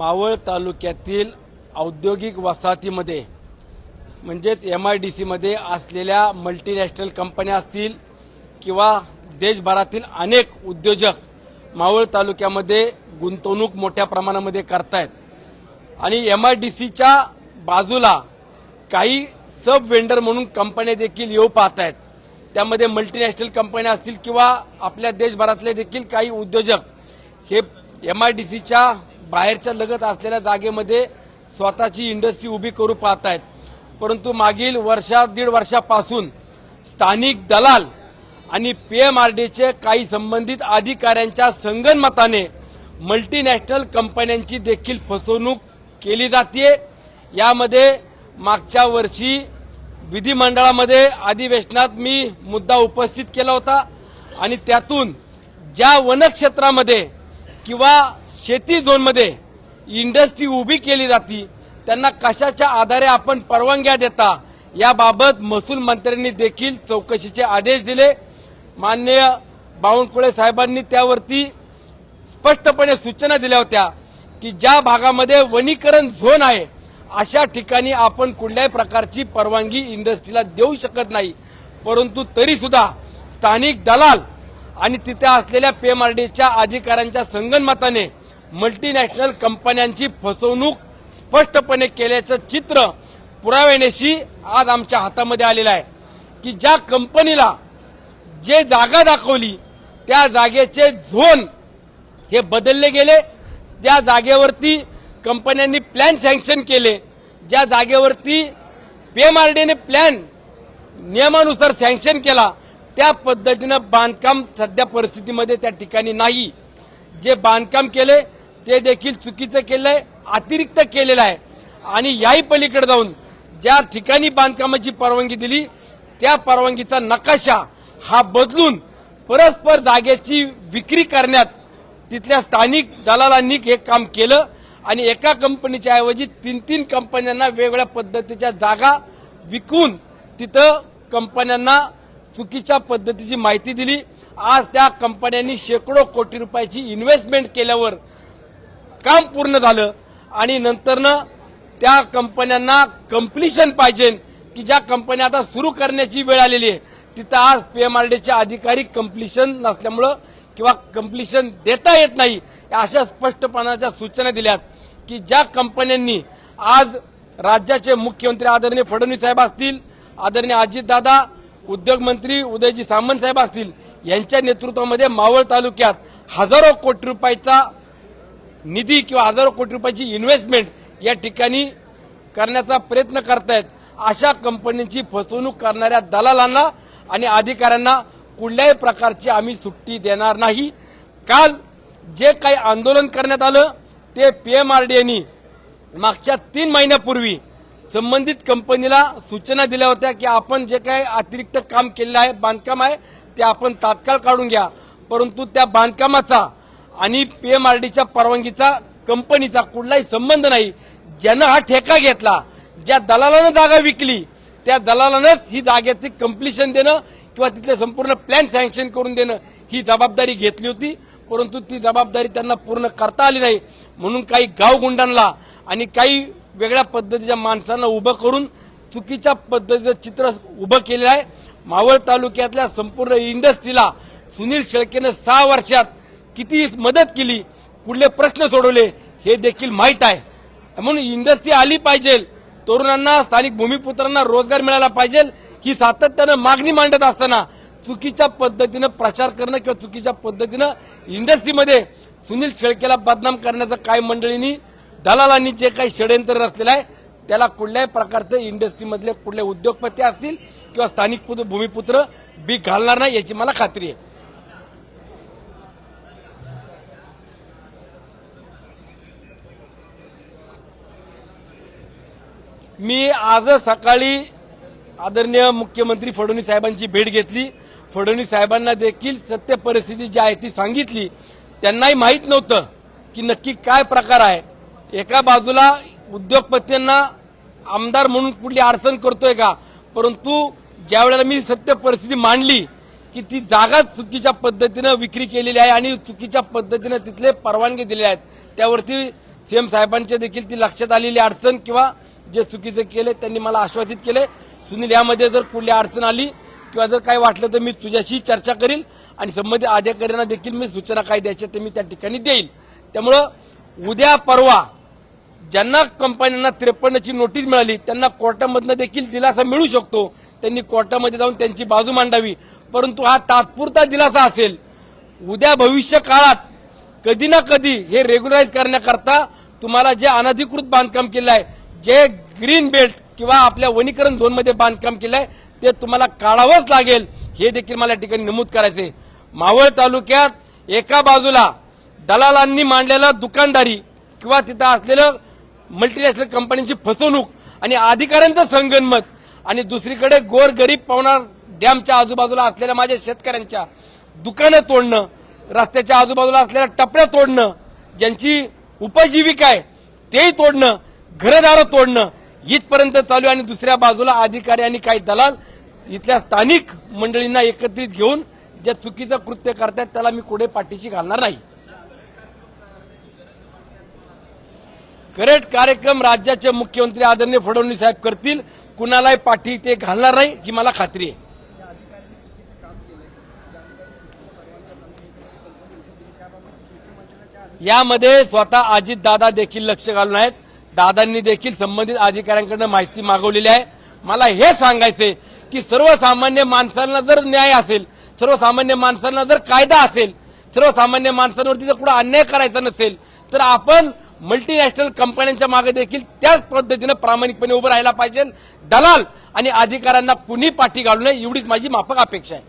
मावळ तालुक्यातील औद्योगिक वसाहतीमध्ये म्हणजेच एम आय डी सीमध्ये असलेल्या मल्टीनॅशनल कंपन्या असतील किंवा देशभरातील अनेक उद्योजक मावळ तालुक्यामध्ये गुंतवणूक मोठ्या प्रमाणामध्ये करतायत. आणि एम आय डी सीच्या बाजूला काही सब वेंडर म्हणून कंपन्या देखील येऊ पाहत आहेत त्यामध्ये मल्टीनॅशनल कंपन्या असतील किंवा आपल्या देशभरातले देखील काही उद्योजक हे एम आय डी सीच्या बाहेरच्या लगत असलेल्या जागेमध्ये स्वतःची इंडस्ट्री उभी करू पाहत आहेत परंतु मागील वर्षा दीड वर्षापासून स्थानिक दलाल आणि पीएमआरडीचे काही संबंधित अधिकाऱ्यांच्या संगनमताने मल्टीनॅशनल कंपन्यांची देखील फसवणूक केली जाते यामध्ये मागच्या वर्षी विधिमंडळामध्ये अधिवेशनात मी मुद्दा उपस्थित केला होता आणि त्यातून ज्या वनक्षेत्रामध्ये किंवा शेती झोनमध्ये इंडस्ट्री उभी केली जाती. त्यांना कशाच्या आधारे आपण परवानग्या देता याबाबत महसूल मंत्र्यांनी देखील चौकशीचे आदेश दिले. माननीय बावनकुळे साहेबांनी त्यावरती स्पष्टपणे सूचना दिल्या होत्या की ज्या भागामध्ये वनीकरण झोन आहे अशा ठिकाणी आपण कुठल्याही प्रकारची परवानगी इंडस्ट्रीला देऊ शकत नाही. परंतु तरी सुद्धा स्थानिक दलाल आणि तिथे असलेल्या पीएमआरडीच्या अधिकाऱ्यांच्या संगनमताने मल्टीनॅशनल कंपन्यांची फसवणूक स्पष्टपणे केल्याचं चित्र पुराव्यानेशी आज आमच्या हातामध्ये आलेलं आहे. की ज्या कंपनीला जे जागा दाखवली त्या जागेचे झोन हे बदलले गेले त्या जागेवरती कंपन्यांनी प्लॅन सँक्शन केले ज्या जागेवरती पीएमआरडीने प्लॅन नियमानुसार सँक्शन केला त्या पद्धतीनं बांधकाम सध्या परिस्थितीमध्ये त्या ठिकाणी नाही. जे बांधकाम केले ते देखील चुकीचं केलंय अतिरिक्त केलेलं आहे. आणि याही पलीकडे जाऊन ज्या ठिकाणी बांधकामाची परवानगी दिली त्या परवानगीचा नकाशा हा बदलून परस्पर जागेची विक्री करण्यात तिथल्या स्थानिक दलालांनी हे काम केलं आणि एका कंपनीच्या ऐवजी तीन तीन कंपन्यांना वेगवेगळ्या पद्धतीच्या जागा विकून तिथं कंपन्यांना चुकीच्या पद्धतीची माहिती दिली. आज त्या कंपन्यांनी शेकडो कोटी रुपयाची इन्व्हेस्टमेंट केल्यावर काम पूर्ण झालं आणि नंतरनं त्या कंपन्यांना कम्प्लिशन पाहिजे की ज्या कंपन्या आता सुरू करण्याची वेळ आलेली आहे तिथं आज पीएमआरडीचे अधिकारी कम्प्लिशन नसल्यामुळं किंवा कम्प्लिशन देता येत नाही या अशा स्पष्टपणाच्या सूचना दिल्यात की ज्या कंपन्यांनी आज राज्याचे मुख्यमंत्री आदरणीय फडणवीस साहेब असतील आदरणीय अजितदादा उद्योगमंत्री उदयजी सामंत साहेब असतील यांच्या नेतृत्वामध्ये मावळ तालुक्यात हजारो कोटी रुपयाचा निधी किंवा हजारो कोटी रुपयाची इन्व्हेस्टमेंट या ठिकाणी करण्याचा प्रयत्न करतायत. अशा कंपनीची फसवणूक करणाऱ्या दलालांना आणि अधिकाऱ्यांना कुठल्याही प्रकारची आम्ही सुट्टी देणार नाही. काल जे काही आंदोलन करण्यात आलं ते पीएमआरडीएनी मागच्या तीन महिन्यापूर्वी संबंधित कंपनीला सूचना दिल्या होत्या की आपण जे काही अतिरिक्त काम केलेलं आहे बांधकाम आहे ते आपण तात्काळ काढून घ्या. परंतु त्या बांधकामाचा आणि पीएमआरडीच्या परवानगीचा कंपनीचा कुठलाही संबंध नाही. ज्यानं हा ठेका घेतला ज्या दलालानं जागा विकली त्या दलालानंच ही जागेचे कम्प्लिशन देणं किंवा तिथले संपूर्ण प्लॅन सँक्शन करून देणं ही जबाबदारी घेतली होती. परंतु ती जबाबदारी त्यांना पूर्ण करता आली नाही. म्हणून काही गावगुंडांना आणि काही वेगळ्या पद्धतीच्या माणसांना उभं करून चुकीच्या पद्धतीचं चित्र उभं केलेलं आहे. मावळ तालुक्यातल्या संपूर्ण इंडस्ट्रीला सुनील शेळकेनं सहा वर्षात किती मदत केली कुठले प्रश्न सोडवले हे देखील माहीत आहे. म्हणून इंडस्ट्री आली पाहिजे तरुणांना स्थानिक भूमिपुत्रांना रोजगार मिळाला पाहिजे ही सातत्यानं मागणी मांडत असताना चुकीच्या पद्धतीनं प्रचार करणं किंवा चुकीच्या पद्धतीनं इंडस्ट्रीमध्ये सुनील शेळकेला बदनाम करण्याचं काय मंडळींनी दलालांनी जे काही षडयंत्र रचलेलं आहे त्याला कुठल्याही प्रकारचं इंडस्ट्रीमधले कुठले उद्योगपती असतील किंवा स्थानिक पुत्र- भूमिपुत्र बी घालणार नाही याची मला खात्री आहे. मी आज सकाळी आदरणीय मुख्यमंत्री फडणवीस साहेबांची भेट घेतली. फडणवीस साहेबांना देखील सत्य परिस्थिती जी आहे ती सांगितली. त्यांनाही माहीत नव्हतं की नक्की काय प्रकार आहे. एका बाजूला उद्योगपतींना आमदार म्हणून कुठली अडचण करतोय का? परंतु ज्या वेळेला मी सत्य परिस्थिती मांडली की ती जागा चुकीच्या पद्धतीनं विक्री केलेली आहे आणि चुकीच्या पद्धतीनं तिथले परवानगी दिले आहेत त्यावरती सीएम साहेबांच्या देखील ती लक्षात आलेली अडचण किंवा जे चुकीचं केले त्यांनी मला आश्वासित केले. सुनील यामध्ये जर कुठली अडचण आली किंवा जर काही वाटलं तर मी तुझ्याशी चर्चा करील आणि संबंधित अधिकाऱ्यांना देखील मी सूचना काय द्यायच्या ते मी त्या ठिकाणी देईल त्यामुळं उद्या परवा ज्यांना कंपन्यांना त्रेपन्नची नोटीस मिळाली त्यांना कोर्टामधनं देखील दिलासा मिळू शकतो. त्यांनी कोर्टामध्ये जाऊन त्यांची बाजू मांडावी. परंतु हा तात्पुरता दिलासा असेल उद्या भविष्य काळात कधी ना कधी हे रेग्युलराईज करण्याकरता तुम्हाला जे अनधिकृत बांधकाम केलं आहे जे ग्रीन बेल्ट किंवा आपल्या वनीकरण झोनमध्ये बांधकाम केलं आहे ते तुम्हाला काढावंच लागेल. हे देखील मला या ठिकाणी नमूद करायचे मावळ तालुक्यात एका बाजूला दलालांनी मांडलेला दुकानदारी किंवा तिथं असलेलं मल्टीनॅशनल कंपनीची फसवणूक आणि अधिकाऱ्यांचं संगनमत आणि दुसरीकडे गोर गरीब पवनार डॅमच्या आजूबाजूला असलेल्या माझ्या शेतकऱ्यांच्या दुकानं तोडणं रस्त्याच्या आजूबाजूला असलेल्या टपऱ्या तोडणं ज्यांची उपजीविका आहे तेही तोडणं घरदारं तोडणं इथपर्यंत चालू आहे आणि दुसऱ्या बाजूला अधिकारी आणि काही दलाल इथल्या स्थानिक मंडळींना एकत्रित घेऊन ज्या चुकीचं कृत्य करतात त्याला मी कुठे पाठीशी घालणार नाही. करेक्ट कार्यक्रम राज्याचे मुख्यमंत्री आदरणीय फडणवीस साहेब करतील कुणालाही पाठी ते घालणार नाही ही मला खात्री आहे. यामध्ये स्वतः अजित दादा देखील लक्ष घालून आहेत. दादांनी देखील संबंधित अधिकाऱ्यांकडून माहिती मागवलेली आहे. मला हे सांगायचंय की सर्वसामान्य माणसांना जर न्याय असेल सर्वसामान्य माणसांना जर कायदा असेल सर्वसामान्य माणसांवरती जर कुठं अन्याय करायचा नसेल तर आपण मल्टीनॅशनल कंपन्यांच्या मागे देखील त्याच पद्धतीनं प्रामाणिकपणे उभं राहायला पाहिजे. दलाल आणि अधिकाऱ्यांना कुणी पाठी घालू नये एवढीच माझी माफक अपेक्षा आहे.